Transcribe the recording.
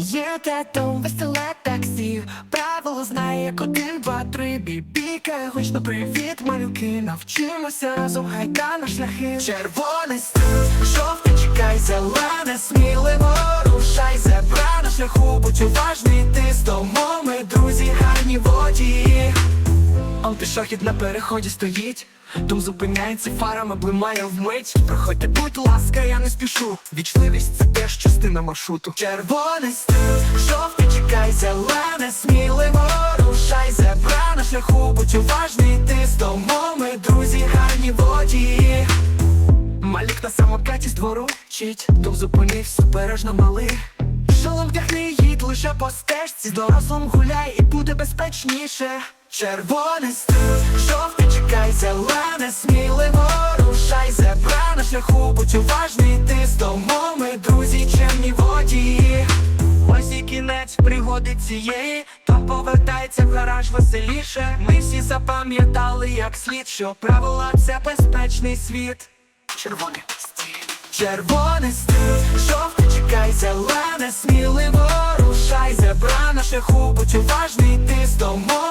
Є дом веселе таксі, правило знає, один, два, три, бібіка, гучно привіт, малюки, навчимося. Разом, гайда на шляхи. Червоний стиль, жовтий, чекай, зелене, сміливо. Рушай, зебра на шляху, будь уважний, ти з домом, Он пішохід на переході стоїть, Дом зупиняється фарами, блимає вмить. Проходьте, будь ласка, я не спішу. Вічливість це теж частина маршруту. Червоний стиль, жовтий, чекай, зелене, сміливо рушай, зебра на шляху, будь уважний, ти з домом, ми друзі, гарні водії. Малік на самокаті з двору вчить, Дом зупинився, бережно малий. Шолом вдягни, їдь лише по стежці, з дорослим гуляй і буде безпечніше. Червоний стиль, жовтий, чекай, зелене, сміливо рушай, зебра на шляху, будь уважний, ти з домом, ми друзі, чемні водії. Ось і кінець пригоди цієї, то повертається в гараж веселіше. Ми всі запам'ятали, як слід, що правила це безпечний світ. Червоний стиль, червоний стиль, жовтий, чекай, зелене, сміливо рушай, зебра на шляху, будь уважний, ти з домом,